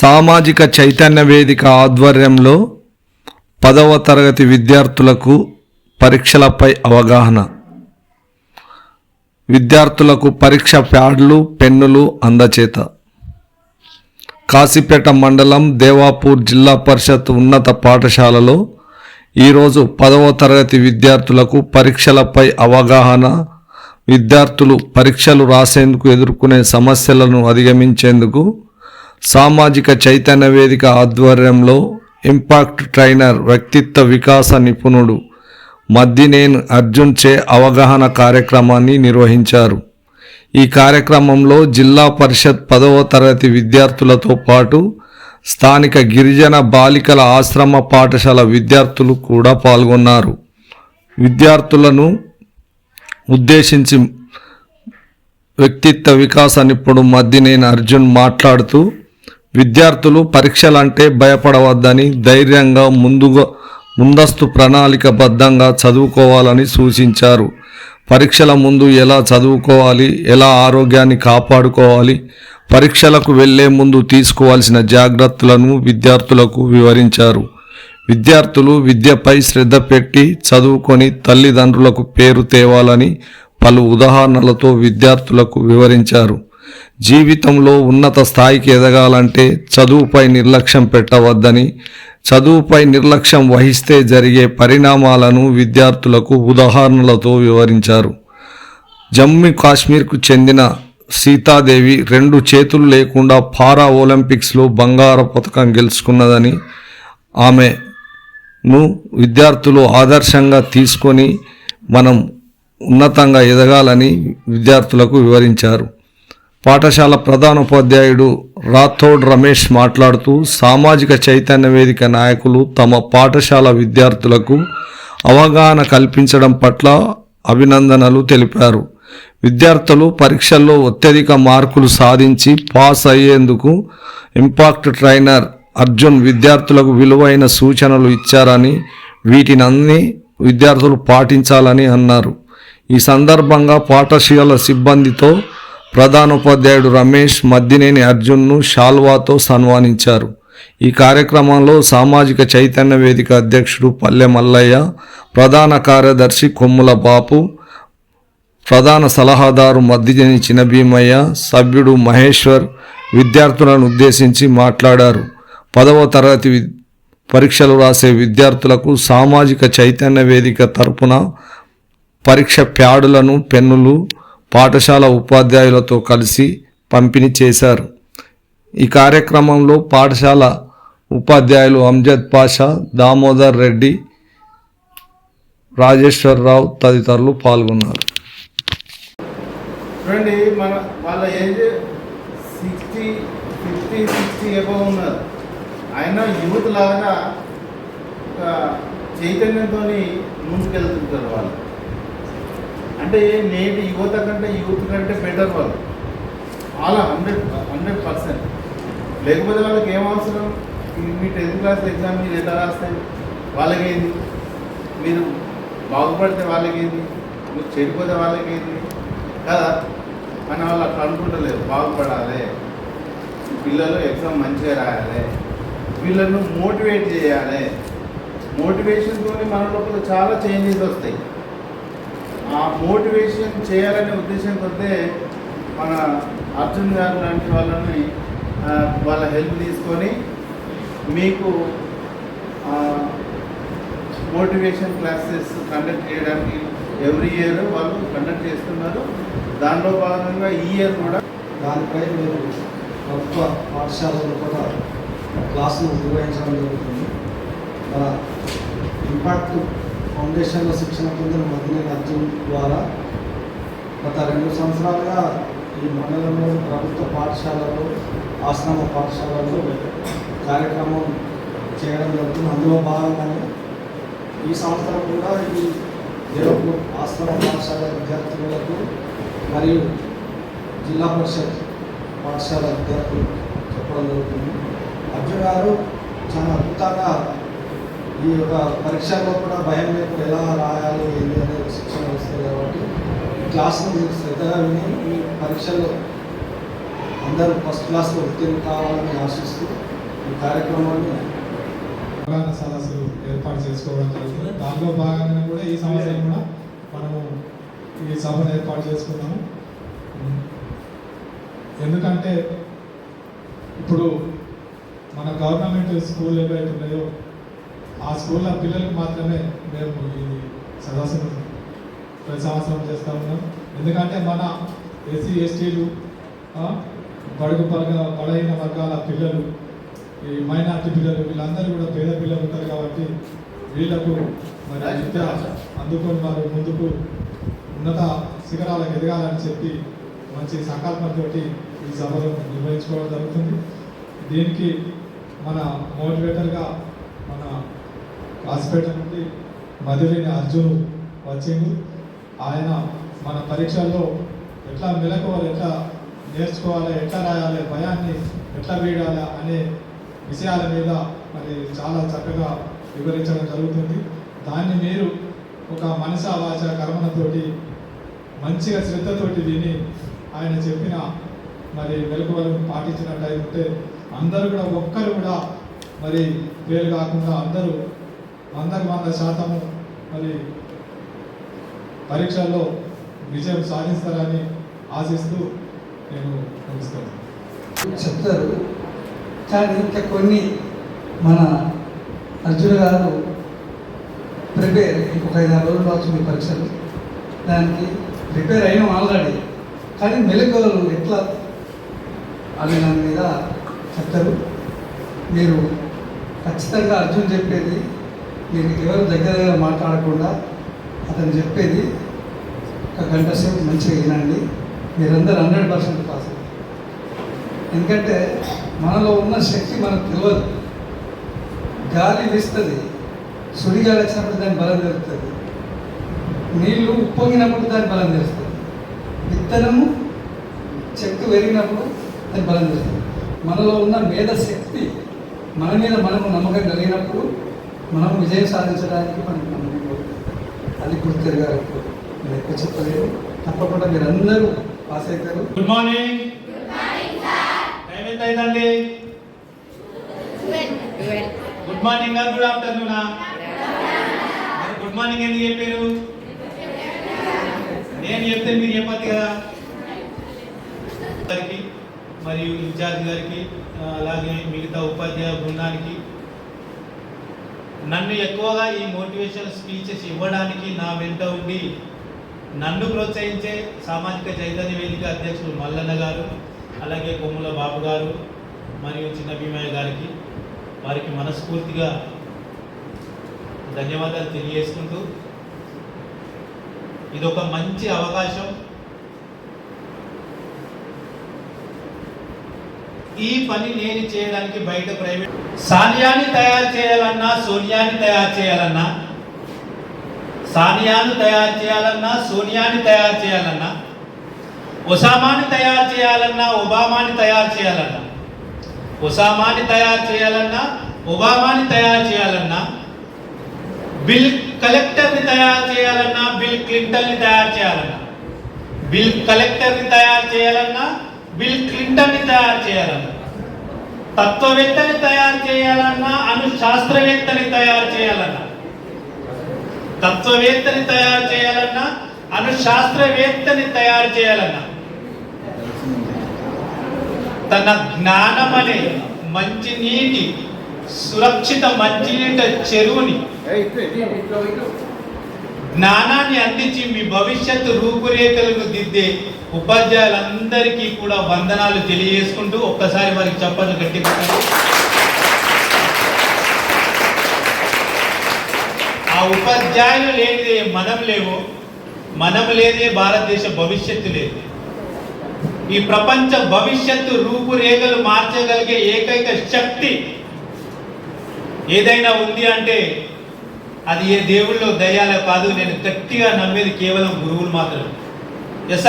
సామాజిక చైతన్య వేదిక ఆధ్వర్యంలో పదవ తరగతి విద్యార్థులకు పరీక్షలపై అవగాహన. విద్యార్థులకు పరీక్ష ప్యాడ్లు పెన్నులు అందచేత. కాశీపేట మండలం దేవాపూర్ జిల్లా పరిషత్ ఉన్నత పాఠశాలలో ఈరోజు పదవ తరగతి విద్యార్థులకు పరీక్షలపై అవగాహన విద్యార్థులు పరీక్షలు రాసేందుకు ఎదుర్కొనే సమస్యలను అధిగమించేందుకు సామాజిక చైతన్య వేదిక ఆధ్వర్యంలో ఇంపాక్ట్ ట్రైనర్ వ్యక్తిత్వ వికాస నిపుణుడు మద్దినేన్ అర్జున్ చే అవగాహన కార్యక్రమాన్ని నిర్వహించారు. ఈ కార్యక్రమంలో జిల్లా పరిషత్ పదవ తరగతి విద్యార్థులతో పాటు స్థానిక గిరిజన బాలికల ఆశ్రమ పాఠశాల విద్యార్థులు కూడా పాల్గొన్నారు. విద్యార్థులను ఉద్దేశించి వ్యక్తిత్వ వికాస నిపుణుడు మద్దినేని అర్జున్ మాట్లాడుతూ విద్యార్థులు పరీక్షలంటే భయపడవద్దని ధైర్యంగా ముందుగా ముందస్తు ప్రణాళికబద్ధంగా చదువుకోవాలని సూచించారు. పరీక్షల ముందు ఎలా చదువుకోవాలి ఎలా ఆరోగ్యాన్ని కాపాడుకోవాలి పరీక్షలకు వెళ్ళే ముందు తీసుకోవాల్సిన జాగ్రత్తలను విద్యార్థులకు వివరించారు. విద్యార్థులు విద్యపై శ్రద్ధ పెట్టి చదువుకొని తల్లిదండ్రులకు పేరు తేవాలని పలు ఉదాహరణలతో విద్యార్థులకు వివరించారు. జీవితంలో ఉన్నత స్థాయికి ఎదగాలంటే చదువుపై నిర్లక్ష్యం పెట్టవద్దని చదువుపై నిర్లక్ష్యం వహిస్తే జరిగే పరిణామాలను విద్యార్థులకు ఉదాహరణలతో వివరించారు. జమ్మూ కాశ్మీర్కు చెందిన సీతాదేవి రెండు చేతులు లేకుండా పారా ఒలింపిక్స్లో బంగారు పథకం గెలుచుకున్నదని ఆమెను విద్యార్థులు ఆదర్శంగా తీసుకొని మనం ఉన్నతంగా ఎదగాలని విద్యార్థులకు వివరించారు. పాఠశాల ప్రధానోపాధ్యాయుడు రాథోడ్ రమేష్ మాట్లాడుతూ సామాజిక చైతన్య వేదిక నాయకులు తమ పాఠశాల విద్యార్థులకు అవగాహన కల్పించడం పట్ల అభినందనలు తెలిపారు. విద్యార్థులు పరీక్షల్లో అత్యధిక మార్కులు సాధించి పాస్ అయ్యేందుకు ఇంపాక్ట్ ట్రైనర్ అర్జున్ విద్యార్థులకు విలువైన సూచనలు ఇచ్చారని వీటిని అన్ని విద్యార్థులు పాటించాలని అన్నారు. ఈ సందర్భంగా పాఠశాల సిబ్బందితో ప్రధానోపాధ్యాయుడు రమేష్ మద్దినేని అర్జున్ను షాల్వాతో సన్మానించారు. ఈ కార్యక్రమంలో సామాజిక చైతన్య వేదిక అధ్యక్షుడు పల్లె మల్లయ్య ప్రధాన కార్యదర్శి కొమ్ముల బాపు ప్రధాన సలహాదారు మద్దిజని చినభీమయ్య సభ్యుడు మహేశ్వర్ విద్యార్థులను ఉద్దేశించి మాట్లాడారు. పదవ తరగతి వి- పరీక్షలు రాసే విద్యార్థులకు సామాజిక చైతన్య వేదిక తరపున పరీక్ష ప్యాడులను పెన్నులు పాఠశాల ఉపాధ్యాయులతో కలిసి పంపిణీ చేశారు. ఈ కార్యక్రమంలో పాఠశాల ఉపాధ్యాయులు అంజద్ పాషా దామోదర్ రెడ్డి రాజేశ్వరరావు తదితరులు పాల్గొన్నారు. చూడండి మన వాళ్ళ age sixty fifty sixty above ఉన్నారు. ఆయన యూత్ లాగా చైతన్యంతో ముందుకెళ్తుంటారు వాళ్ళు. అంటే నేటి యువత కంటే యూత్ కంటే బెటర్ వాళ్ళు. అలా హండ్రెడ్ హండ్రెడ్ పర్సెంట్ లేకపోతే వాళ్ళకి ఏం అవసరం? మీ టెన్త్ క్లాస్ ఎగ్జామ్ మీరు ఎట్లా రాస్తే? వాళ్ళకేంది? మీరు బాగుపడితే వాళ్ళకేంది? మీరు చెడిపోతే వాళ్ళకేంది? కదా? మన వాళ్ళు అట్లా అనుకుంటలేదు బాగుపడాలి. పిల్లలు ఎగ్జామ్ మంచిగా రాయాలి. వీళ్ళను మోటివేట్ చేయాలి. మోటివేషన్తో మన లోపల చాలా చేంజెస్ వస్తాయి. ఆ మోటివేషన్ చేయాలనే ఉద్దేశం కొద్దే మన అర్జున్ గారు లాంటి వాళ్ళని వాళ్ళ హెల్ప్ తీసుకొని మీకు మోటివేషన్ క్లాసెస్ కండక్ట్ చేయడానికి ఎవ్రీ ఇయర్ వాళ్ళు కండక్ట్ చేస్తున్నారు. దానిలో భాగంగా ఈ ఇయర్ కూడా దానిపై మీరు ప్రభుత్వ పాఠశాలలో కూడా క్లాసులు నిర్వహించడం జరుగుతుంది. ఇంపాక్ట్ ఫౌండేషన్లో శిక్షణ పొందిన మధ్యనేని అర్జున్ ద్వారా గత రెండు సంవత్సరాలుగా ఈ మండలంలో ప్రభుత్వ పాఠశాలలో ఆశ్రమ పాఠశాలలో కార్యక్రమం చేయడం జరుగుతుంది. అందులో భాగంగానే ఈ సంవత్సరం కూడా ఈ దేవపూర్ ఆశ్రమ పాఠశాల విద్యార్థులకు మరియు జిల్లా పరిషత్ పాఠశాల విద్యార్థులు చెప్పడం జరుగుతుంది. అర్జున్ గారు చాలా అద్భుతంగా ఈ యొక్క పరీక్షల్లో కూడా భయం లేకుండా ఎలా రాయాలి ఏంటి అనేది శిక్షణ వస్తుంది కాబట్టి క్లాసులు మీరు శ్రద్ధగా విని ఈ పరీక్షల్లో అందరూ ఫస్ట్ క్లాస్లో ఉత్తీర్ణ కావాలని ఆశిస్తూ ఈ కార్యక్రమాన్ని అవగాహన సదస్సులు ఏర్పాటు చేసుకోవడం జరుగుతుంది. దానిలో భాగంగా కూడా ఈ సంవత్సరం కూడా మనము ఈ సభను ఏర్పాటు చేసుకున్నాము. ఎందుకంటే ఇప్పుడు మన గవర్నమెంట్ స్కూల్ ఏవైతే ఉన్నాయో ఆ స్కూల్లో పిల్లలకు మాత్రమే మేము ఈ సదస్సును ప్రతి సంవత్సరం చేస్తూ ఉన్నాం. ఎందుకంటే మన ఎస్సీ ఎస్టీలు బడుగు పరగ బలహీన వర్గాల పిల్లలు ఈ మైనార్టీ పిల్లలు వీళ్ళందరూ కూడా పేద పిల్లలు ఉంటారు కాబట్టి వీళ్ళకు మరి విద్య అందుకొని వారు ముందుకు ఉన్నత శిఖరాలకు ఎదగాలని చెప్పి మంచి సంకల్పంతో ఈ సభను నిర్వహించుకోవడం జరుగుతుంది. దీనికి మన మోటివేటర్గా హాస్పిటల్ నుండి మధురిని అర్జున్ వచ్చిండు ఆయన మన పరీక్షల్లో ఎట్లా మెలకువలు ఎట్లా నేర్చుకోవాలి ఎట్లా రాయాలి భయాన్ని ఎట్లా వీడాలి అనే విషయాల మీద మరి చాలా చక్కగా వివరించడం జరుగుతుంది. దాన్ని మీరు ఒక మనస వాచ కర్మనతోటి మంచిగా శ్రద్ధతోటి విని ఆయన చెప్పిన మరి మెలకువలను పాటించినట్టయితే అందరూ కూడా ఒక్కరు కూడా మరి వేరు కాకుండా అందరూ వందకు వంద శాతము మరి పరీక్షల్లో విజయం సాధిస్తారని ఆశిస్తూ నేను ముగిస్తాను. చెప్తారు. కానీ ఇంకా కొన్ని మన అర్జున గారు ప్రిపేర్ ఇంకొక ఐదు ఆరు రోజులు కావచ్చు మీ పరీక్షలు. దానికి ప్రిపేర్ అయిన ఆల్రెడీ. కానీ మెలకువలు ఎట్లా అనే దాని మీద చెప్తారు. మీరు ఖచ్చితంగా అర్జున్ చెప్పేది మీరు ఎవరు దగ్గర దగ్గర మాట్లాడకుండా అతను చెప్పేది ఒక గంట సేపు మంచిగా వినండి. మీరందరూ హండ్రెడ్ పర్సెంట్ పాస్ ఎందుకంటే మనలో ఉన్న శక్తి మనకు తెలియదు గాలి వీస్తుంది సుడిగాలి వచ్చినప్పుడు దాని బలం తెలుస్తుంది. నీళ్ళు ఉప్పొంగినప్పుడు దాని బలం తెలుస్తుంది. విత్తనము చెట్టు పెరిగినప్పుడు దాని బలం తెలుస్తుంది. మనలో ఉన్న మేధ శక్తి మన మీద మనము నమ్మకం కలిగినప్పుడు మనం విజయం సాధించడానికి మనకు నమ్మకం కలుగుతుంది. అది గుర్తెరగాలి నేను ఎక్కువ చెప్పలేదు తప్పకుండా మీరు అందరూ పాస్ అవుతారు. గుడ్ మార్నింగ్ టైం ఎంత అయిందండి గుడ్ మార్నింగ్ గారు గుడ్ ఆఫ్టర్నూన్ గుడ్ మార్నింగ్ ఎందుకు చెప్పారు? నేను చెప్తే మీరు చెప్పద్దు కదా? గారికి మరియు ఇన్ఛార్జ్ గారికి అలాగే మిగతా ఉపాధ్యాయ బృందానికి నన్ను ఎక్కువగా ఈ మోటివేషనల్ స్పీచెస్ ఇవ్వడానికి నా వెంట ఉండి నన్ను ప్రోత్సహించే సామాజిక చైతన్య వేదిక అధ్యక్షులు మల్లన్న గారు అలాగే కొమ్ముల బాబు గారు మరియు చిన్న భీమయ్య గారికి వారికి మనస్ఫూర్తిగా ధన్యవాదాలు తెలియజేసుకుంటూ ఇది ఒక మంచి అవకాశం. ఈ పని నేను చేయడానికి బయట ప్రైవేట్ సానియాని తయారు చేయాలన్నా సోనియాని తయారు చేయాలన్నా సానియాను తయారు చేయాలన్నా సోనియాని తయారు చేయాలన్నా ఒసామాని తయారు చేయాలన్నా ఒబామాని తయారు చేయాలన్నా ఒసామాని తయారు చేయాలన్నా ఒబామాని తయారు చేయాలన్నా బిల్ కలెక్టర్ని తయారు చేయాలన్నా బిల్ క్లింటన్ని తయారు చేయాలన్నా బిల్ కలెక్టర్ని తయారు చేయాలన్నా బిల్ క్లింటన్ని తయారు చేయాలన్నా. తత్వవేత్తని తయారు చేయాలన్నా అను శాస్త్రవేత్తని తయారు చేయాలన్నా. తత్వవేత్తని తయారు చేయాలన్నా అను శాస్త్రవేత్తని తయారు చేయాలన్నా. తన జ్ఞానం అనే మంచి నీటి సురక్షిత మంచినీట చెరువుని జ్ఞానాన్ని అందించి మీ భవిష్యత్తు రూపురేఖలను దిద్దే ఉపాధ్యాయులందరికీ కూడా వందనాలు తెలియజేసుకుంటూ ఒక్కసారి వారికి చెప్పట్లు గట్టి ఆ ఉపాధ్యాయులు లేనిదే మనం లేవు మనం లేదే భారతదేశ భవిష్యత్తు లేదు. ఈ ప్రపంచ భవిష్యత్తు రూపురేఖలు మార్చగలిగే ఏకైక శక్తి ఏదైనా ఉంది అంటే అది ఏ దేవుళ్ళు దయాలే కాదు నేను గట్టిగా నమ్మేది కేవలం గురువులు మాత్రమే. ఎస్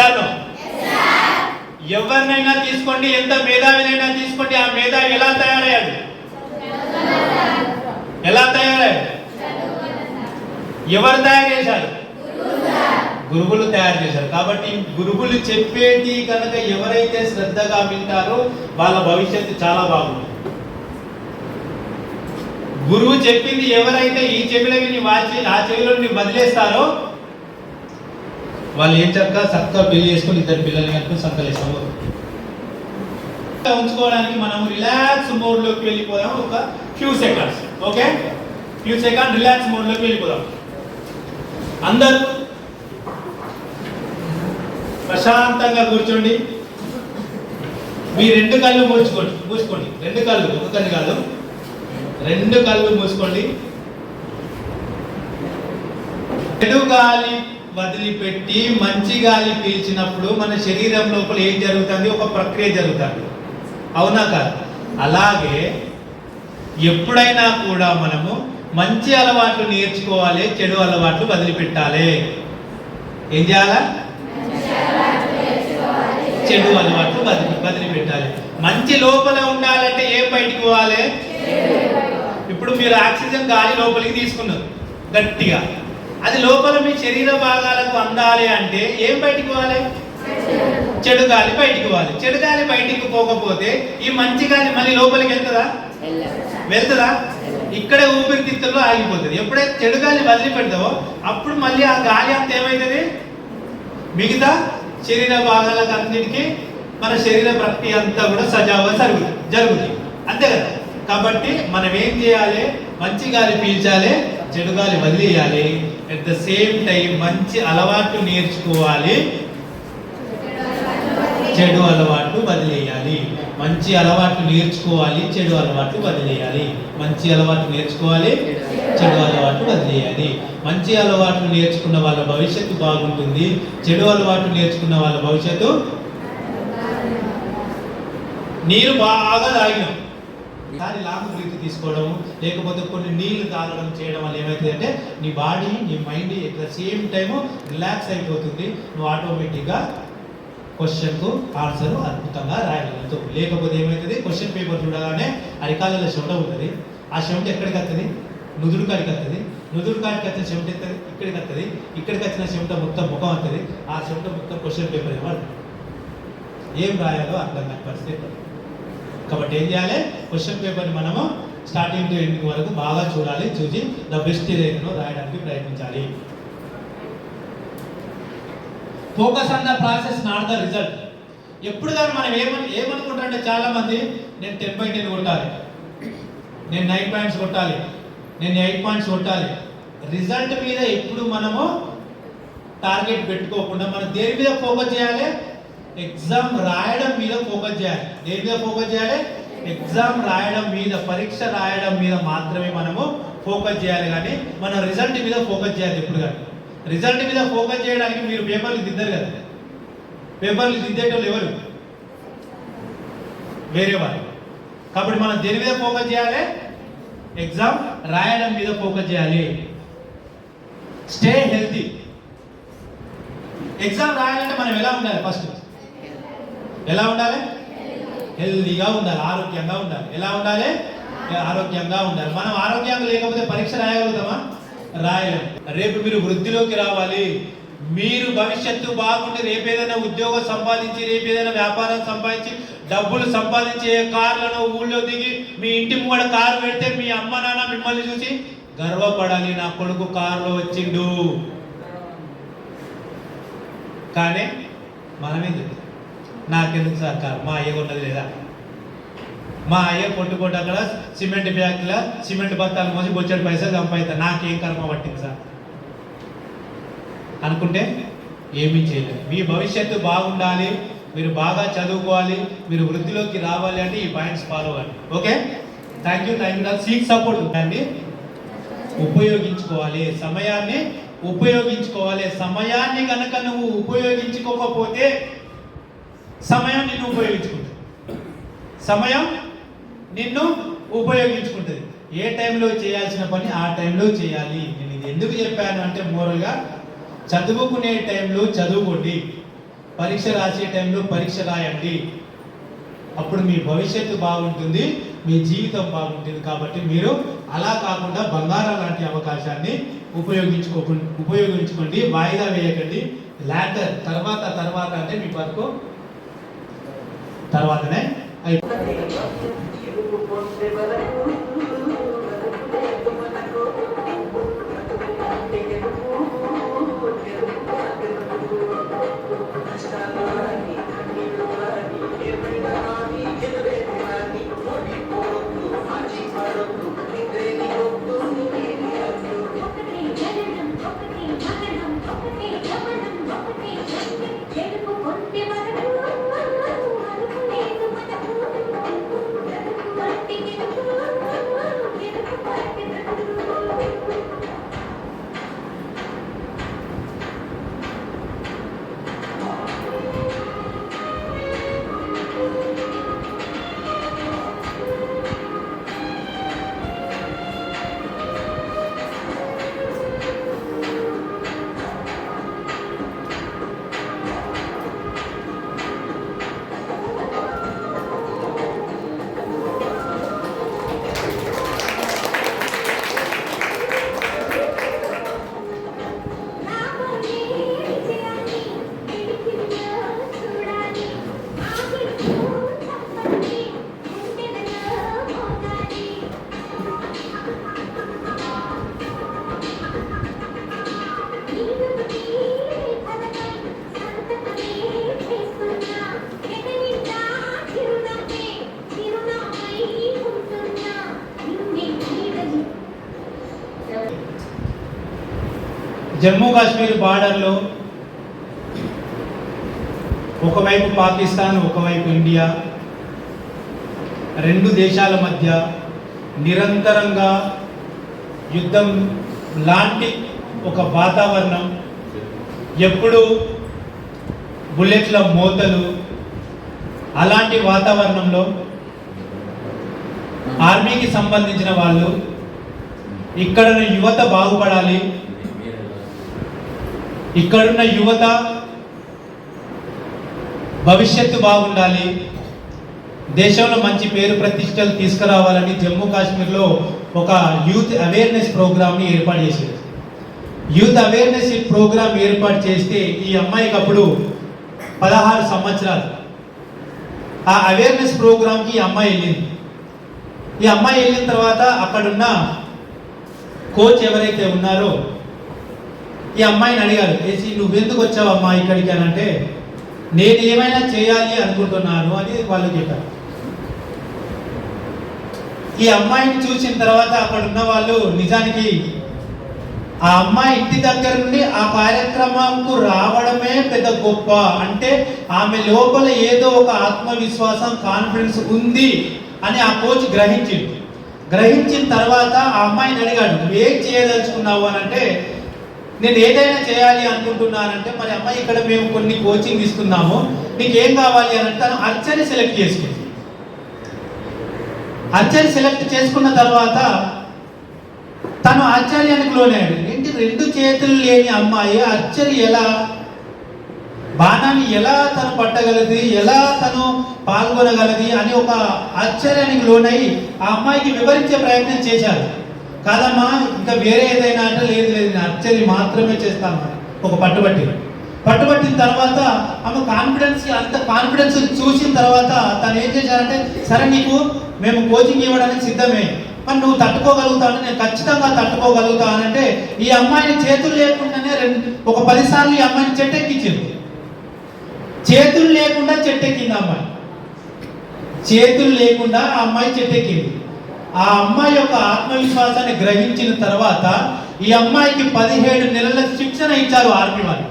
ఎవరినైనా తీసుకోండి ఎంత మేధావినైనా తీసుకోండి ఆ మేధావి ఎలా తయారయ్యాడు? ఎలా తయారయ్యాడు? ఎవరు తయారు చేశారు? గురువులు తయారు చేశారు. కాబట్టి గురువులు చెప్పేటి కనుక ఎవరైతే శ్రద్ధగా వింటారో వాళ్ళ భవిష్యత్తు చాలా బాగుంది గురువు చెప్పింది ఎవరైతే ఈ చెవిలో విని వాచి ఆ చెవిలో నుండి వదిలేస్తారో వాళ్ళు ఏం చక్క చక్కగా పెళ్ళి చేసుకుని ఇద్దరు పిల్లల్ని కనుక సంకలేస్తాము. ఉంచుకోవడానికి మనం రిలాక్స్ మోడ్లోకి వెళ్ళిపోదాం ఒక few seconds okay few second relax మోడ్లోకి వెళ్ళిపోదాం. అందరూ ప్రశాంతంగా కూర్చోండి. మీ రెండు కళ్ళు మూసుకోండి మూసుకోండి. రెండు కళ్ళు ఒక కళ్ళు కాదు. రెండు కళ్ళు మూసుకోండి. చెడు గాలి వదిలిపెట్టి మంచి గాలి పీల్చినప్పుడు మన శరీరం లోపల ఏం జరుగుతుంది? ఒక ప్రక్రియ జరుగుతుంది. అవునా కాదు? అలాగే ఎప్పుడైనా కూడా మనము మంచి అలవాట్లు నేర్చుకోవాలి చెడు అలవాట్లు వదిలిపెట్టాలి. ఏం చేయాలా? చెడు అలవాట్లు వదిలి వదిలిపెట్టాలి. మంచి లోపల ఉండాలంటే ఏం బయటికి పోవాలి? ఇప్పుడు మీరు ఆక్సిజన్ గాలి లోపలికి తీసుకున్నారు గట్టిగా. అది లోపల మీ శరీర భాగాలకు అందాలి అంటే ఏం బయటికి పోవాలి? చెడు గాలి బయటికి పోవాలి. చెడు గాలి బయటికి పోకపోతే ఈ మంచి గాలి మళ్ళీ లోపలికి వెళ్తుందా? వెళ్తుందా? ఇక్కడే ఊపిరితిత్తుల్లో ఆగిపోతుంది. ఎప్పుడైతే చెడు గాలి వదిలిపెడతావో అప్పుడు మళ్ళీ ఆ గాలి అంత ఏమవుతుంది మిగతా శరీర భాగాలకు అన్నిటికీ మన శరీర ప్రక్రియ అంతా కూడా సజావుగా జరుగుతుంది. జరుగుతుంది. అంతే కదా? కాబట్టి మనం ఏం చేయాలి? మంచి గాలి పీల్చాలి చెడు గాలి వదిలేయాలి. అట్ ద సేమ్ టైం మంచి అలవాట్లు నేర్చుకోవాలి. చెడు అలవాట్లు వదిలేయాలి. మంచి అలవాట్లు నేర్చుకోవాలి చెడు అలవాట్లు వదిలేయాలి. మంచి అలవాట్లు నేర్చుకోవాలి చెడు అలవాట్లు వదిలేయాలి. మంచి అలవాట్లు నేర్చుకున్న వాళ్ళ భవిష్యత్తు బాగుంటుంది. చెడు అలవాట్లు నేర్చుకున్న వాళ్ళ భవిష్యత్తు? నీరు బాగా తాగినాం. కానీ లాంగ్ బ్రీత్ తీసుకోవడం లేకపోతే కొన్ని నీళ్ళు తాగడం చేయడం వల్ల ఏమవుతుందంటే నీ బాడీ నీ mind at the same time relax అయిపోతుంది. నువ్వు ఆటోమేటిక్గా క్వశ్చన్కు ఆన్సర్ అద్భుతంగా రాయగలుగుతావు. లేకపోతే ఏమవుతుంది క్వశ్చన్ పేపర్ చూడగానే అరికాలలో చెమట ఉంటుంది. ఆ చెమట ఎక్కడికి వస్తుంది? నుదురు కాడికి వస్తుంది. నుదురు కాడికి వచ్చిన చెమట ఎత్తది? ఇక్కడికి వస్తుంది. ఇక్కడికి వచ్చిన చెమట మొత్తం ముఖం వస్తుంది. ఆ చెమట మొత్తం క్వశ్చన్ పేపర్ ఏమవుతుంది ఏం రాయాలో అర్థం కాని పరిస్థితి. కాబట్టి ఏం చేయాలి? క్వశ్చన్ పేపర్ని మనము స్టార్టింగ్ టు ఎండింగ్ వరకు బాగా చూడాలి చూసి ద బెస్ట్ ఏదైనా రాయడానికి ప్రయత్నించాలి. Focus on the process not the result ఎప్పుడు కానీ మనం ఏమని ఏమనుకుంటారంటే చాలా మంది నేను టెన్ బై టెన్ కొట్టాలి. నేను నైన్ పాయింట్స్ కొట్టాలి. నేను ఎయిట్ పాయింట్స్ కొట్టాలి. రిజల్ట్ మీద ఎప్పుడు మనము టార్గెట్ పెట్టుకోకుండా మనం దేని మీద ఫోకస్ చేయాలి? ఎగ్జామ్ రాయడం మీద ఫోకస్ చేయాలి. దేని మీద ఫోకస్ చేయాలి? ఎగ్జామ్ రాయడం మీద పరీక్ష రాయడం మీద మాత్రమే మనము ఫోకస్ చేయాలి కానీ మన రిజల్ట్ మీద ఫోకస్ చేయాలి ఎప్పుడు కానీ. రిజల్ట్ మీద ఫోకస్ చేయడానికి మీరు పేపర్లు దిద్దరు కదా. పేపర్లు దిద్దేటోళ్ళు ఎవరు? వేరే వాళ్ళు. కాబట్టి మనం దేని మీద ఫోకస్ చేయాలి? ఎగ్జామ్ రాయడం మీద ఫోకస్ చేయాలి. స్టే హెల్తీ ఎగ్జామ్ రాయాలంటే మనం ఎలా ఉండాలి ఫస్ట్ ఎలా ఉండాలి? హెల్తీగా ఉండాలి ఆరోగ్యంగా ఉండాలి. ఎలా ఉండాలి? ఆరోగ్యంగా ఉండాలి. మనం ఆరోగ్యంగా లేకపోతే పరీక్ష రాయగలుగుతామా? రాయలేం. రేపు మీరు వృద్ధిలోకి రావాలి. మీరు భవిష్యత్తు బాగుండి రేపు ఏదైనా ఉద్యోగం సంపాదించి రేపు ఏదైనా వ్యాపారం సంపాదించి డబ్బులు సంపాదించే కార్లను ఊళ్ళో దిగి మీ ఇంటి ముంగడ కారు పెడితే మీ అమ్మ నాన్న మిమ్మల్ని చూసి గర్వపడాలి. నా కొడుకు కారులో వచ్చిండు. కానీ మనమేం చెప్తాం? నాకెందుకు సార్ కారు మా అయ్య ఉన్నది లేదా? మా అయ్య కొట్టుకోట అక్కడ సిమెంట్ బ్యాగ్ల సిమెంట్ బత్తాలు మోసి బొచ్చడి పైసలు సంపాదిస్తా. నాకేం కర్మ పట్టింది సార్? అనుకుంటే ఏమీ చేయలేదు. మీ భవిష్యత్తు బాగుండాలి మీరు బాగా చదువుకోవాలి మీరు వృద్ధిలోకి రావాలి అంటే ఈ పాయింట్స్ ఫాలో అవ్వండి. Okay? Thank you thank you seat support ఉందండి. ఉపయోగించుకోవాలి. సమయాన్ని ఉపయోగించుకోవాలి. సమయాన్ని కనుక నువ్వు ఉపయోగించుకోకపోతే సమయం నిన్ను ఉపయోగించుకుంటుంది. సమయం నిన్ను ఉపయోగించుకుంటుంది. ఏ టైంలో చేయాల్సిన పని ఆ టైంలో చేయాలి. నేను ఇది ఎందుకు చెప్పాను అంటే మోరల్గా చదువుకునే టైంలో చదువుకోండి. పరీక్ష రాసే టైంలో పరీక్ష రాయండి. అప్పుడు మీ భవిష్యత్తు బాగుంటుంది మీ జీవితం బాగుంటుంది. కాబట్టి మీరు అలా కాకుండా బంగారం లాంటి అవకాశాన్ని ఉపయోగించుకోకుండా ఉపయోగించుకోండి. వాయిదా వేయకండి. లాటర్ తర్వాత తర్వాత అంటే మీ వరకు తర్వాతనే అయిపోతుంది జమ్మూ కాశ్మీర్ బార్డర్లో ఒకవైపు పాకిస్తాన్ ఒకవైపు ఇండియా రెండు దేశాల మధ్య నిరంతరంగా యుద్ధం లాంటి ఒక వాతావరణం ఎప్పుడు బుల్లెట్ల మోతలు అలాంటి వాతావరణంలో ఆర్మీకి సంబంధించిన వాళ్ళు ఇక్కడ యువత బాగుపడాలి ఇక్కడున్న యువత భవిష్యత్తు బాగుండాలి. దేశంలో మంచి పేరు ప్రతిష్టలు తీసుకురావాలని జమ్మూ కాశ్మీర్లో ఒక యూత్ అవేర్నెస్ ప్రోగ్రామ్ని ఏర్పాటు చేసింది. యూత్ అవేర్నెస్ ప్రోగ్రామ్ ఏర్పాటు చేస్తే ఈ అమ్మాయికి అప్పుడు పదహారు సంవత్సరాలు. ఆ అవేర్నెస్ ప్రోగ్రామ్కి ఈ అమ్మాయి వెళ్ళింది. ఈ అమ్మాయి వెళ్ళిన తర్వాత అక్కడున్న కోచ్ ఎవరైతే ఉన్నారో ఈ అమ్మాయిని అడిగారు ఏసి నువ్వెందుకు వచ్చావు అమ్మా ఇక్కడికి? అని అంటే నేను ఏమైనా చేయాలి అనుకుంటున్నాను అని వాళ్ళు చెప్పారు. ఈ అమ్మాయిని చూసిన తర్వాత అక్కడ ఉన్న వాళ్ళు నిజానికి ఆ అమ్మాయి ఇంటి దగ్గర నుండి ఆ కార్యక్రమంకు రావడమే పెద్ద గొప్ప. అంటే ఆమె లోపల ఏదో ఒక ఆత్మవిశ్వాసం కాన్ఫిడెన్స్ ఉంది అని ఆ కోచ్ గ్రహించింది. గ్రహించిన తర్వాత ఆ అమ్మాయిని అడిగాడు నువ్వేం చేయదలుచుకున్నావు? అని అంటే నేను ఏదైనా చేయాలి అనుకుంటున్నానంటే మరి అమ్మాయి ఇక్కడ మేము కొన్ని కోచింగ్ ఇస్తున్నాము నీకు ఏం కావాలి అని అంటే తను అర్చని సెలెక్ట్ చేసుకుంది. అర్చని సెలెక్ట్ చేసుకున్న తర్వాత తను ఆశ్చర్యానికి లోనాడు ఏంటి? రెండు చేతులు లేని అమ్మాయి అచ్చరి ఎలా బాణాన్ని ఎలా తను పట్టగలది ఎలా తను పాల్గొనగలది అని ఒక ఆశ్చర్యానికి లోనై ఆ అమ్మాయికి వివరించే ప్రయత్నం చేశారు కాదమ్మా ఇంకా వేరే ఏదైనా అంటే లేదు లేదు నేను ఆశ్చర్య మాత్రమే చేస్తాను ఒక పట్టుబట్టి. పట్టుబట్టిన తర్వాత ఆమె కాన్ఫిడెన్స్ అంత కాన్ఫిడెన్స్ చూసిన తర్వాత తను ఏం చేశారంటే సరే నీకు మేము కోచింగ్ ఇవ్వడానికి సిద్ధమే. మరి నువ్వు తట్టుకోగలుగుతావు నేను ఖచ్చితంగా తట్టుకోగలుగుతానంటే ఈ అమ్మాయిని చేతులు లేకుండానే రెండు ఒక పదిసార్లు ఈ అమ్మాయిని చెట్టెక్కించింది. చేతులు లేకుండా చెట్టెక్కింది అమ్మాయి. చేతులు లేకుండా ఆ అమ్మాయి చెట్టెక్కింది. ఆ అమ్మాయి యొక్క ఆత్మవిశ్వాసాన్ని గ్రహించిన తర్వాత ఈ అమ్మాయికి పదిహేడు నెలల శిక్షణ ఇచ్చారు ఆర్మీ వాళ్ళు.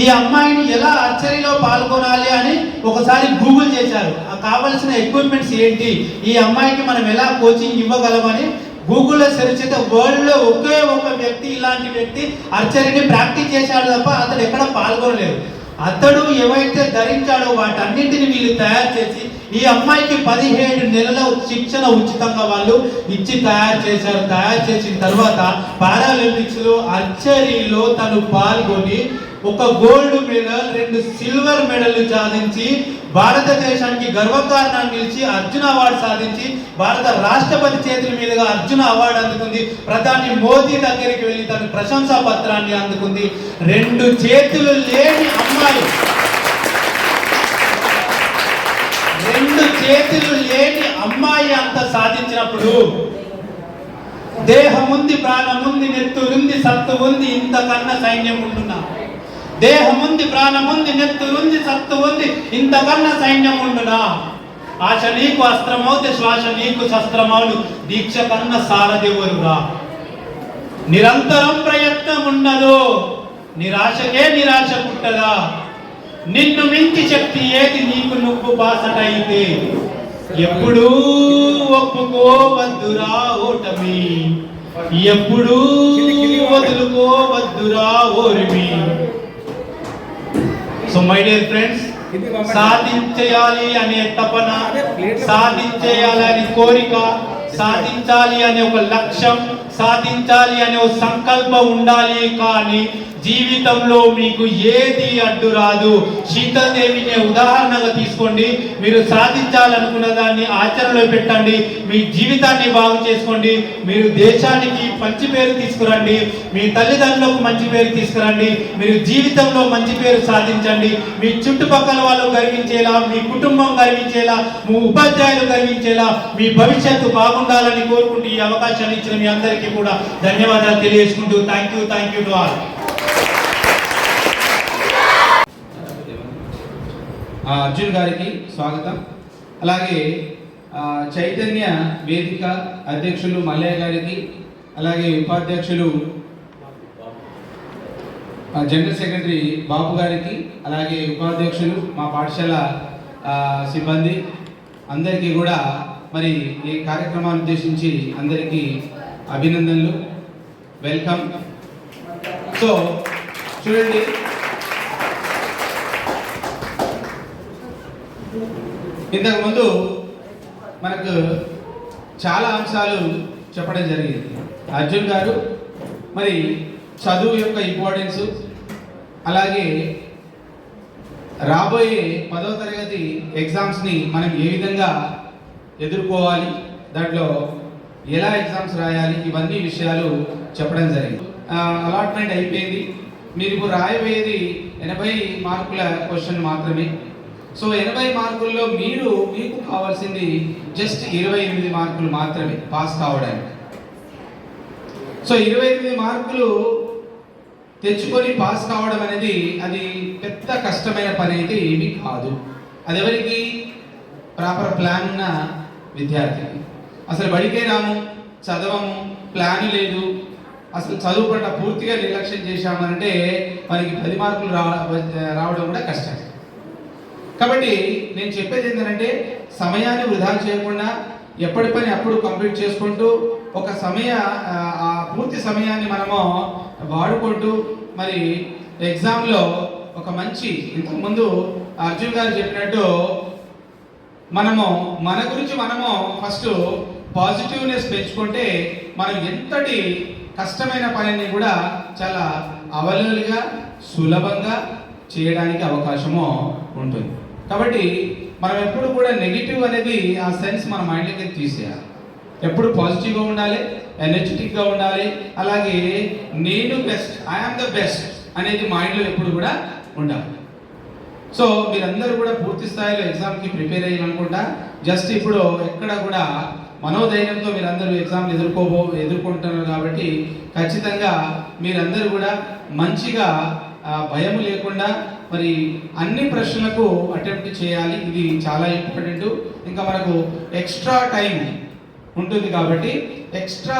ఈ అమ్మాయిని ఎలా ఆర్చరీలో పాల్గొనాలి అని ఒకసారి గూగుల్ చేశారు. ఆ కావలసిన ఎక్విప్మెంట్స్ ఏంటి? ఈ అమ్మాయికి మనం ఎలా కోచింగ్ ఇవ్వగలమని గూగుల్లో సెర్చ్ అయితే వరల్డ్లో ఒకే ఒక వ్యక్తి ఇలాంటి వ్యక్తి ఆర్చరీని ప్రాక్టీస్ చేశాడు తప్ప అతడు ఎక్కడ పాల్గొనలేదు. అతడు ఏవైతే ధరించాడో వాటన్నింటిని వీళ్ళు తయారు చేసి ఈ అమ్మాయికి పదిహేడు నెలల శిక్షణ ఉచితంగా వాళ్ళు ఇచ్చి తయారు చేశారు. తయారు చేసిన తర్వాత పారాలింపిక్స్లో అర్చరీలో తను పాల్గొని ఒక గోల్డ్ మెడల్ రెండు సిల్వర్ మెడల్ సాధించి భారతదేశానికి గర్వకారణాన్ని నిలిచి అర్జున అవార్డు సాధించి భారత రాష్ట్రపతి చేతుల మీదుగా అర్జున అవార్డు అందుకుంది. ప్రధాని మోదీ దగ్గరికి వెళ్ళి తన ప్రశంసా పత్రాన్ని అందుకుంది. రెండు చేతులు లేని అమ్మాయి. రెండు చేతులు లేని అమ్మాయి అంత సాధించినప్పుడు దేహముంది ప్రాణముంది నెత్తురుంది సత్తు ఉంది ఇంతకన్నా సైన్యం ఉంటున్నా. దేహముంది ప్రాణముంది నెత్తురుంది సత్తు ఉంది ఇంతకన్నా సైన్యం ఉండునా ఆశ నీకు అస్త్రమవుతే శ్వాస నీకు శస్త్రమవును దీక్ష కన్న సారథివరురా. నిరంతరం ప్రయత్నం ఉండదు నిరాశకే నిరాశ పుట్టదా? నిన్ను మించి శక్తి ఏది? నీకు నువ్వు బాసటైతే. ఎప్పుడూ ఒప్పుకోవద్దురా ఓటమి. ఎప్పుడూ వదులుకోవద్దురా ఓరిమి. సో మై డియర్ ఫ్రెండ్స్ సాధించేయాలి అనే తపన సాధించేయాలి అనే కోరిక సాధించాలి అనే ఒక లక్ష్యం సాధించాలి అనే ఒక సంకల్పం ఉండాలి కానీ జీవితంలో మీకు ఏది అడ్డు రాదు. సీతాదేవిని ఉదాహరణగా తీసుకోండి. మీరు సాధించాలనుకున్న దాన్ని ఆచరణలో పెట్టండి. మీ జీవితాన్ని బాగు చేసుకోండి. మీరు దేశానికి మంచి పేరు తీసుకురండి. మీ తల్లిదండ్రులకు మంచి పేరు తీసుకురండి. మీరు జీవితంలో మంచి పేరు సాధించండి. మీ చుట్టుపక్కల వాళ్ళు గర్వించేలా మీ కుటుంబం గర్వించేలా మీ ఉపాధ్యాయులు గర్వించేలా మీ భవిష్యత్తు బాగుండాలని కోరుకుంటూ ఈ అవకాశాన్ని ఇచ్చిన మీ అందరికీ కూడా ధన్యవాదాలు తెలియజేసుకుంటూ thank you thank you to all ఆ, అర్జున్ గారికి స్వాగతం. అలాగే చైతన్య వేదిక అధ్యక్షులు మల్లయ్య గారికి అలాగే ఉపాధ్యక్షులు జనరల్ సెక్రటరీ బాబు గారికి అలాగే ఉపాధ్యక్షులు మా పాఠశాల సిబ్బంది అందరికీ కూడా మరి ఈ కార్యక్రమాన్ని ఉద్దేశించి అందరికీ అభినందనలు. వెల్కమ్. సో చూడండి ఇంతకుముందు మనకు చాలా అంశాలు చెప్పడం జరిగింది. అర్జున్ గారు మరి చదువు యొక్క ఇంపార్టెన్స్ అలాగే రాబోయే పదవ తరగతి ఎగ్జామ్స్ని మనం ఏ విధంగా ఎదుర్కోవాలి దాంట్లో ఎలా ఎగ్జామ్స్ రాయాలి ఇవన్నీ విషయాలు చెప్పడం జరిగింది. అలాట్మెంట్ అయిపోయింది. మీరు రాయబోయేది ఎనభై మార్కుల క్వశ్చన్ మాత్రమే. సో ఎనభై మార్కుల్లో మీరు మీకు కావాల్సింది జస్ట్ ఇరవై ఎనిమిది మార్కులు మాత్రమే పాస్ కావడానికి. సో ఇరవై ఎనిమిది మార్కులు తెచ్చుకొని పాస్ కావడం అనేది అది పెద్ద కష్టమైన పని అయితే ఏమీ కాదు. అది ఎవరికి ప్రాపర్ ప్లాన్ ఉన్న విద్యార్థికి. అసలు బడికే రాము చదవము ప్లాన్ లేదు. అసలు చదువు పట్ల పూర్తిగా నిర్లక్ష్యం చేశామంటే మనకి పది మార్కులు రావడం కూడా కష్టం కాబట్టి నేను చెప్పేది ఏంటంటే సమయాన్ని వృధా చేయకుండా ఎప్పటి పని అప్పుడు కంప్లీట్ చేసుకుంటూ ఒక సమయ ఆ, పూర్తి సమయాన్ని మనము వాడుకుంటూ మరి ఎగ్జామ్లో ఒక మంచి ఇంతకుముందు అర్జున్ గారు చెప్పినట్టు మనము మన గురించి మనము ఫస్ట్ పాజిటివ్నెస్ పెంచుకుంటే మనం ఎంతటి కష్టమైన పనిని కూడా చాలా అవలీలుగా సులభంగా చేయడానికి అవకాశము ఉంటుంది. కాబట్టి మనం ఎప్పుడు కూడా నెగిటివ్ అనేది ఆ సెన్స్ మన మైండ్లోకి తీసేయాలి. ఎప్పుడు పాజిటివ్గా ఉండాలి ఎనర్జెటిక్గా ఉండాలి అలాగే నేను బెస్ట్ ఐఆమ్ ద బెస్ట్ అనేది మైండ్లో ఎప్పుడు కూడా ఉండాలి. సో మీరందరూ కూడా పూర్తి స్థాయిలో ఎగ్జామ్కి ప్రిపేర్ అయ్యాలనుకుంటా జస్ట్ ఇప్పుడు ఎక్కడ కూడా మనోధైర్యంతో మీరందరూ ఎగ్జామ్ ఎదుర్కోబో ఎదుర్కొంటున్నారు కాబట్టి ఖచ్చితంగా మీరందరూ కూడా మంచిగా భయం లేకుండా మరి అన్ని ప్రశ్నలకు అటెంప్ట్ చేయాలి. ఇది చాలా ఇంపార్టెంట్ ఇంకా మనకు ఎక్స్ట్రా టైం ఉంటుంది కాబట్టి ఎక్స్ట్రా